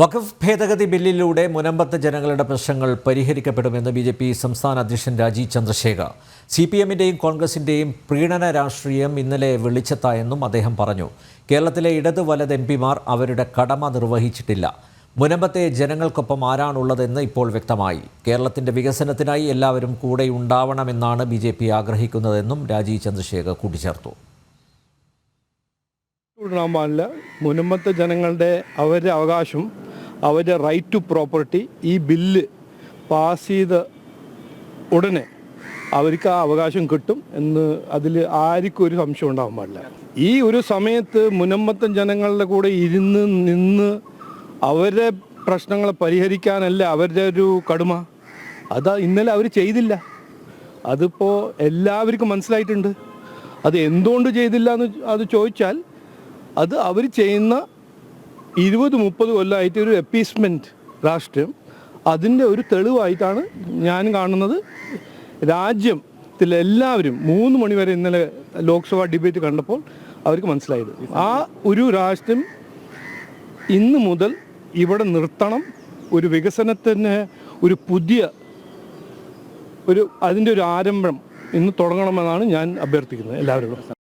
വഖഫ് ഭേദഗതി ബില്ലിലൂടെ മുനമ്പത്തെ ജനങ്ങളുടെ പ്രശ്നങ്ങൾ പരിഹരിക്കപ്പെടുമെന്ന് ബി ജെ പി സംസ്ഥാന അധ്യക്ഷൻ രാജീവ് ചന്ദ്രശേഖർ. സി പി എമ്മിന്റെയും കോൺഗ്രസിന്റെയും പ്രീണന രാഷ്ട്രീയം ഇന്നലെ വെളിച്ചത്തായെന്നും അദ്ദേഹം പറഞ്ഞു. കേരളത്തിലെ ഇടത് വലത് എം പിമാർ അവരുടെ കടമ നിർവഹിച്ചിട്ടില്ല. മുനമ്പത്തെ ജനങ്ങൾക്കൊപ്പം ആരാണുള്ളതെന്ന് ഇപ്പോൾ വ്യക്തമായി. കേരളത്തിന്റെ വികസനത്തിനായി എല്ലാവരും കൂടെ ഉണ്ടാവണമെന്നാണ് ബി ജെ പി ആഗ്രഹിക്കുന്നതെന്നും രാജീവ് ചന്ദ്രശേഖർ കൂട്ടിച്ചേർത്തു. പാടില്ല മുനമ്പത്തെ ജനങ്ങളുടെ അവരുടെ അവകാശം അവരുടെ റൈറ്റ് ടു പ്രോപ്പർട്ടി ഈ ബില്ല് പാസ് ചെയ്ത ഉടനെ അവർക്ക് ആ അവകാശം കിട്ടും എന്ന് അതിൽ ആർക്കും ഒരു സംശയം ഉണ്ടാവാൻ പാടില്ല. ഈ ഒരു സമയത്ത് മുനമ്പത്തൻ ജനങ്ങളുടെ കൂടെ ഇരുന്ന് നിന്ന് അവരുടെ പ്രശ്നങ്ങളെ പരിഹരിക്കാനല്ല അവരുടെ ഒരു കടുമ. അത് ഇന്നലെ അവർ ചെയ്തില്ല. അതിപ്പോൾ എല്ലാവർക്കും മനസ്സിലായിട്ടുണ്ട്. അത് എന്തുകൊണ്ട് ചെയ്തില്ല എന്ന് അത് ചോദിച്ചാൽ അത് അവർ ചെയ്യുന്ന ഇരുപത് മുപ്പത് കൊല്ലമായിട്ട് ഒരു എപ്പീസ്മെന്റ് രാഷ്ട്രീയം അതിന്റെ ഒരു തെളിവായിട്ടാണ് ഞാൻ കാണുന്നത്. രാജ്യത്തിൽ എല്ലാവരും മൂന്ന് മണിവരെ ഇന്നലെ ലോക്സഭാ ഡിബേറ്റ് കണ്ടപ്പോൾ അവർക്ക് മനസ്സിലായത്. ആ ഒരു രാഷ്ട്രം ഇന്ന് മുതൽ ഇവിടെ നിർത്തണം ഒരു വികസനത്തിന് ഒരു പുതിയ ഒരു അതിന്റെ ഒരു ആരംഭം ഇന്ന് തുടങ്ങണമെന്നാണ് ഞാൻ അഭ്യർത്ഥിക്കുന്നത്. എല്ലാവരോടും.